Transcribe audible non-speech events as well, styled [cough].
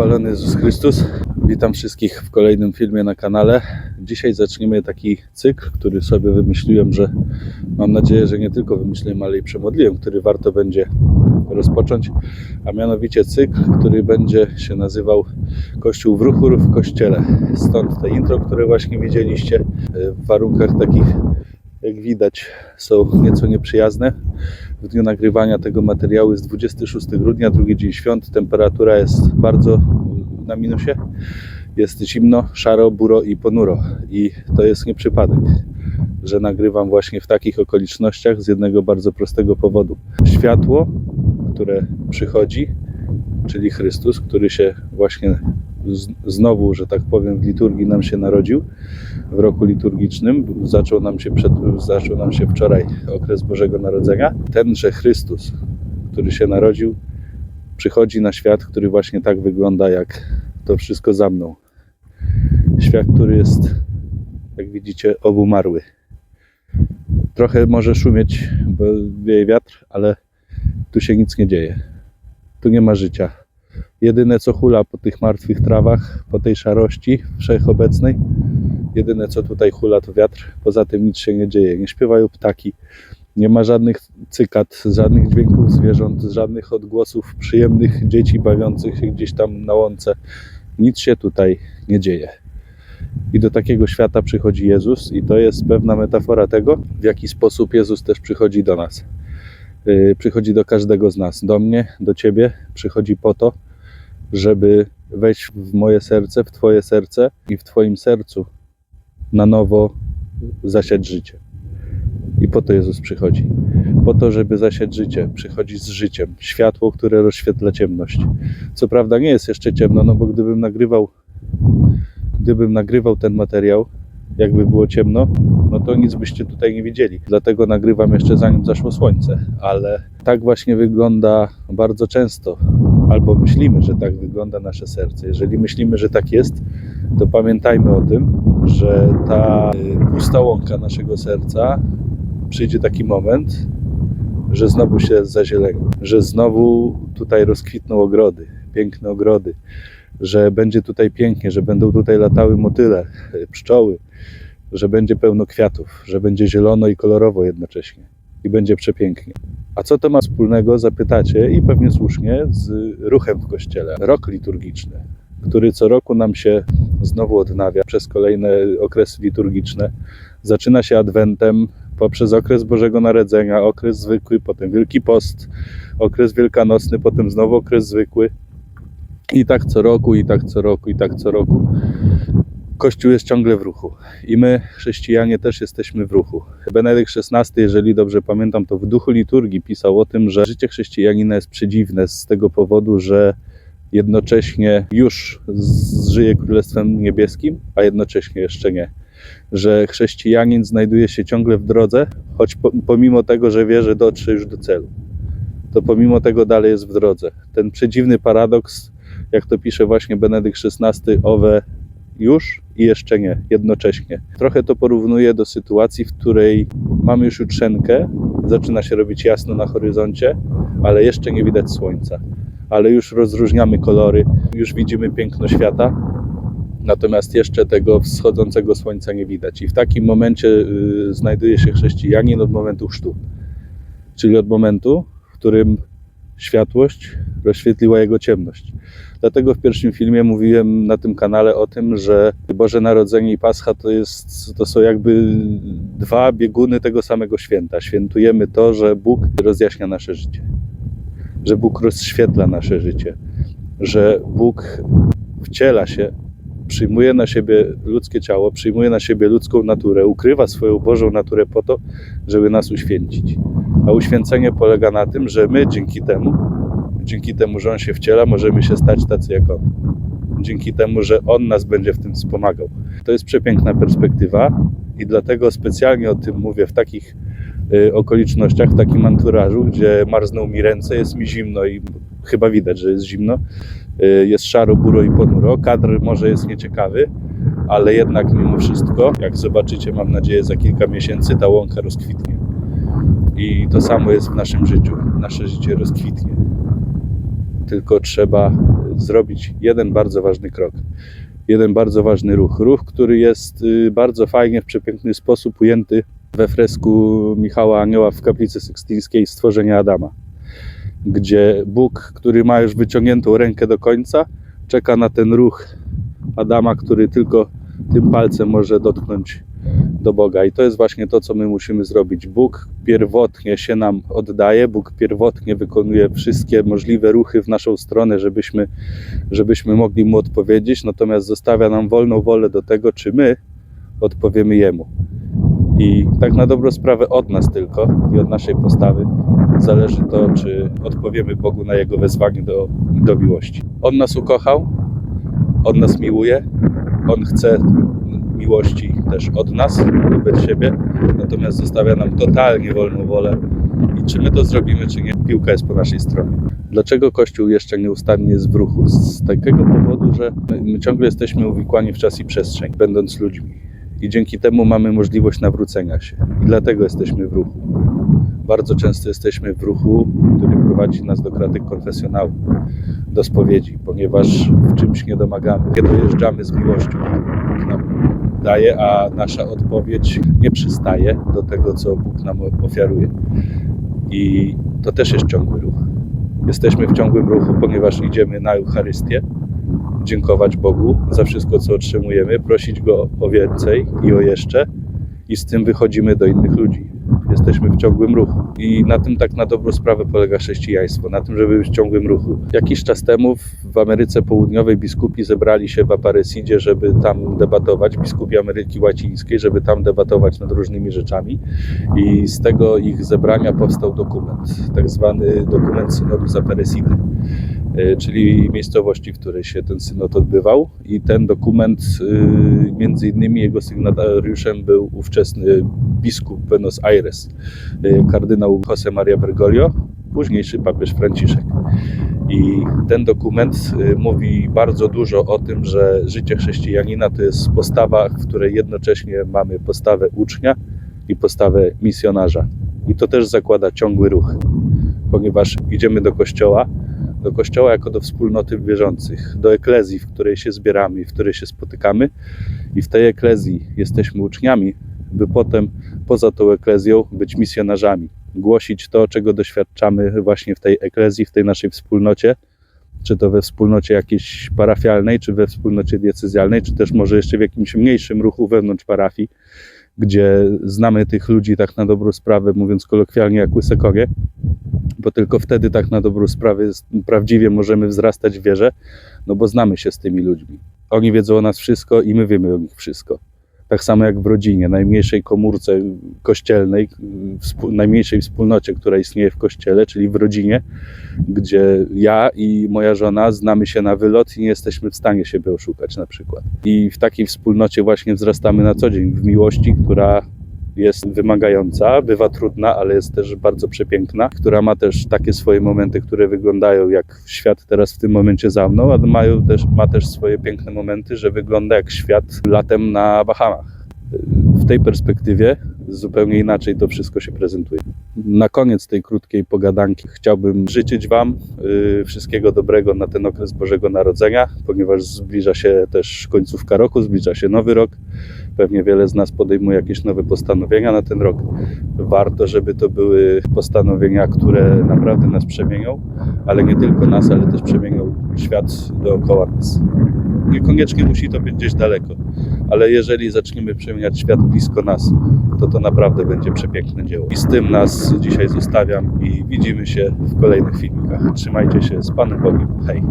Chwalony Jezus Chrystus. Witam wszystkich w kolejnym filmie na kanale. Dzisiaj zaczniemy taki cykl, który sobie wymyśliłem, że mam nadzieję, że nie tylko wymyśliłem, ale i przemodliłem, który warto będzie rozpocząć, a mianowicie cykl, który będzie się nazywał Kościół w ruchu w Kościele. Stąd te intro, które właśnie widzieliście w warunkach takich, jak widać, są nieco nieprzyjazne. W dniu nagrywania tego materiału jest 26 grudnia, drugi dzień świąt. Temperatura jest bardzo na minusie. Jest zimno, szaro, buro i ponuro. I to jest nie przypadek, że nagrywam właśnie w takich okolicznościach z jednego bardzo prostego powodu. Światło, które przychodzi, czyli Chrystus, który się właśnie znowu, że tak powiem, w liturgii nam się narodził w roku liturgicznym. Zaczął nam się, przed, zaczął nam się wczoraj okres Bożego Narodzenia. Tenże Chrystus, który się narodził, przychodzi na świat, który właśnie tak wygląda, jak to wszystko za mną. Świat, który jest, jak widzicie, obumarły. Trochę może szumieć, bo wieje wiatr, ale tu się nic nie dzieje. Tu nie ma życia. Jedyne co hula po tych martwych trawach, po tej szarości wszechobecnej, jedyne co tutaj hula to wiatr, poza tym nic się nie dzieje. Nie śpiewają ptaki, nie ma żadnych cykat, żadnych dźwięków zwierząt, żadnych odgłosów przyjemnych dzieci bawiących się gdzieś tam na łące. Nic się tutaj nie dzieje. I do takiego świata przychodzi Jezus, i to jest pewna metafora tego, w jaki sposób Jezus też przychodzi do nas. Yy, Przychodzi do każdego z nas, do mnie, do ciebie. Przychodzi po to, żeby wejść w moje serce, w Twoje serce i w Twoim sercu na nowo zasiać życie. I po to Jezus przychodzi. Po to, żeby zasiać życie. Przychodzi z życiem. Światło, które rozświetla ciemność. Co prawda nie jest jeszcze ciemno, no bo gdybym nagrywał, gdybym nagrywał ten materiał, jakby było ciemno, no to nic byście tutaj nie widzieli. Dlatego nagrywam jeszcze zanim zaszło słońce. Ale tak właśnie wygląda bardzo często. Albo myślimy, że tak wygląda nasze serce. Jeżeli myślimy, że tak jest, to pamiętajmy o tym, że ta y, pusta łąka naszego serca przyjdzie taki moment, że znowu się zazieleni, że znowu tutaj rozkwitną ogrody, piękne ogrody, że będzie tutaj pięknie, że będą tutaj latały motyle, [laughs] pszczoły, że będzie pełno kwiatów, że będzie zielono i kolorowo jednocześnie i będzie przepięknie. A co to ma wspólnego, zapytacie, i pewnie słusznie, z ruchem w kościele? Rok liturgiczny, który co roku nam się znowu odnawia przez kolejne okresy liturgiczne. Zaczyna się adwentem poprzez okres Bożego Narodzenia, okres zwykły, potem Wielki Post, okres wielkanocny, potem znowu okres zwykły. I tak co roku, i tak co roku, i tak co roku. Kościół jest ciągle w ruchu i my, chrześcijanie, też jesteśmy w ruchu. Benedykt XVI, jeżeli dobrze pamiętam, to w duchu liturgii pisał o tym, że życie chrześcijanina jest przedziwne z tego powodu, że jednocześnie już żyje Królestwem Niebieskim, a jednocześnie jeszcze nie. Że chrześcijanin znajduje się ciągle w drodze, choć po, pomimo tego, że wie, że dotrze już do celu, to pomimo tego dalej jest w drodze. Ten przedziwny paradoks, jak to pisze właśnie Benedykt XVI, owe już i jeszcze nie, jednocześnie. Trochę to porównuję do sytuacji, w której mamy już jutrzenkę, zaczyna się robić jasno na horyzoncie, ale jeszcze nie widać słońca. Ale już rozróżniamy kolory, już widzimy piękno świata, natomiast jeszcze tego wschodzącego słońca nie widać. I w takim momencie y, znajduje się chrześcijanin od momentu chrztu, czyli od momentu, w którym światłość rozświetliła jego ciemność. Dlatego w pierwszym filmie mówiłem na tym kanale o tym, że Boże Narodzenie i Pascha to, jest, to są jakby dwa bieguny tego samego święta. Świętujemy to, że Bóg rozjaśnia nasze życie, że Bóg rozświetla nasze życie, że Bóg wciela się, przyjmuje na siebie ludzkie ciało, przyjmuje na siebie ludzką naturę, ukrywa swoją Bożą naturę po to, żeby nas uświęcić. A uświęcenie polega na tym, że my dzięki temu, dzięki temu, że On się wciela, możemy się stać tacy jak On. Dzięki temu, że On nas będzie w tym wspomagał. To jest przepiękna perspektywa i dlatego specjalnie o tym mówię w takich y, okolicznościach, w takim anturażu, gdzie marzną mi ręce, jest mi zimno i chyba widać, że jest zimno. Y, Jest szaro, buro i ponuro. Kadr może jest nieciekawy, ale jednak mimo wszystko, jak zobaczycie, mam nadzieję, za kilka miesięcy ta łąka rozkwitnie. I to samo jest w naszym życiu. Nasze życie rozkwitnie. Tylko trzeba zrobić jeden bardzo ważny krok. Jeden bardzo ważny ruch. Ruch, który jest y, bardzo fajnie, w przepiękny sposób ujęty we fresku Michała Anioła w kaplicy sykstyńskiej Stworzenia Adama, gdzie Bóg, który ma już wyciągniętą rękę do końca, czeka na ten ruch Adama, który tylko tym palcem może dotknąć do Boga. I to jest właśnie to, co my musimy zrobić. Bóg pierwotnie się nam oddaje, Bóg pierwotnie wykonuje wszystkie możliwe ruchy w naszą stronę, żebyśmy, żebyśmy mogli Mu odpowiedzieć, natomiast zostawia nam wolną wolę do tego, czy my odpowiemy Jemu. I tak na dobrą sprawę od nas tylko i od naszej postawy zależy to, czy odpowiemy Bogu na Jego wezwanie do, do miłości. On nas ukochał, On nas miłuje, On chce miłości też od nas, wobec siebie, natomiast zostawia nam totalnie wolną wolę i czy my to zrobimy, czy nie, piłka jest po naszej stronie. Dlaczego Kościół jeszcze nieustannie jest w ruchu? Z takiego powodu, że my ciągle jesteśmy uwikłani w czas i przestrzeń, będąc ludźmi. I dzięki temu mamy możliwość nawrócenia się. I dlatego jesteśmy w ruchu. Bardzo często jesteśmy w ruchu, który prowadzi nas do kratek konfesjonału, do spowiedzi, ponieważ w czymś nie domagamy, nie dojeżdżamy z miłością, daje, a nasza odpowiedź nie przystaje do tego, co Bóg nam ofiaruje. I to też jest ciągły ruch. Jesteśmy w ciągłym ruchu, ponieważ idziemy na Eucharystię, dziękować Bogu za wszystko, co otrzymujemy, prosić Go o więcej i o jeszcze, i z tym wychodzimy do innych ludzi. Jesteśmy w ciągłym ruchu. I na tym tak na dobrą sprawę polega chrześcijaństwo, na tym, żeby być w ciągłym ruchu. Jakiś czas temu w Ameryce Południowej biskupi zebrali się w Aparecidzie, żeby tam debatować, biskupi Ameryki Łacińskiej, żeby tam debatować nad różnymi rzeczami. I z tego ich zebrania powstał dokument, tak zwany dokument synodu z Aparecidy czyli miejscowości, w której się ten synod odbywał. I ten dokument, y, między innymi jego sygnatariuszem był ówczesny biskup Buenos Aires, y, kardynał José María Bergoglio, późniejszy papież Franciszek. I ten dokument mówi bardzo dużo o tym, że życie chrześcijanina to jest postawa, w której jednocześnie mamy postawę ucznia i postawę misjonarza. I to też zakłada ciągły ruch, ponieważ idziemy do kościoła, do kościoła jako do wspólnoty wierzących, do eklezji, w której się zbieramy, w której się spotykamy, i w tej eklezji jesteśmy uczniami, by potem poza tą eklezją być misjonarzami, głosić to, czego doświadczamy właśnie w tej eklezji, w tej naszej wspólnocie, czy to we wspólnocie jakiejś parafialnej, czy we wspólnocie diecezjalnej, czy też może jeszcze w jakimś mniejszym ruchu wewnątrz parafii, gdzie znamy tych ludzi tak na dobrą sprawę, mówiąc kolokwialnie, jak łyse kogie, bo tylko wtedy tak na dobrą sprawę prawdziwie możemy wzrastać w wierze, no bo znamy się z tymi ludźmi. Oni wiedzą o nas wszystko i my wiemy o nich wszystko. Tak samo jak w rodzinie, najmniejszej komórce kościelnej, współ- najmniejszej wspólnocie, która istnieje w kościele, czyli w rodzinie, gdzie ja i moja żona znamy się na wylot i nie jesteśmy w stanie siebie oszukać na przykład. I w takiej wspólnocie właśnie wzrastamy na co dzień, w miłości, która jest wymagająca, bywa trudna, ale jest też bardzo przepiękna, która ma też takie swoje momenty, które wyglądają jak świat teraz w tym momencie za mną, a mają też, ma też swoje piękne momenty, że wygląda jak świat latem na Bahamach. W tej perspektywie zupełnie inaczej to wszystko się prezentuje. Na koniec tej krótkiej pogadanki chciałbym życzyć Wam y, wszystkiego dobrego na ten okres Bożego Narodzenia, ponieważ zbliża się też końcówka roku, zbliża się nowy rok. Pewnie wiele z nas podejmuje jakieś nowe postanowienia na ten rok. Warto, żeby to były postanowienia, które naprawdę nas przemienią, ale nie tylko nas, ale też przemienią świat dookoła nas. Niekoniecznie musi to być gdzieś daleko, ale jeżeli zaczniemy przemieniać świat blisko nas, to to naprawdę będzie przepiękne dzieło. I z tym nas dzisiaj zostawiam i widzimy się w kolejnych filmikach. Trzymajcie się z Panem Bogiem. Hej!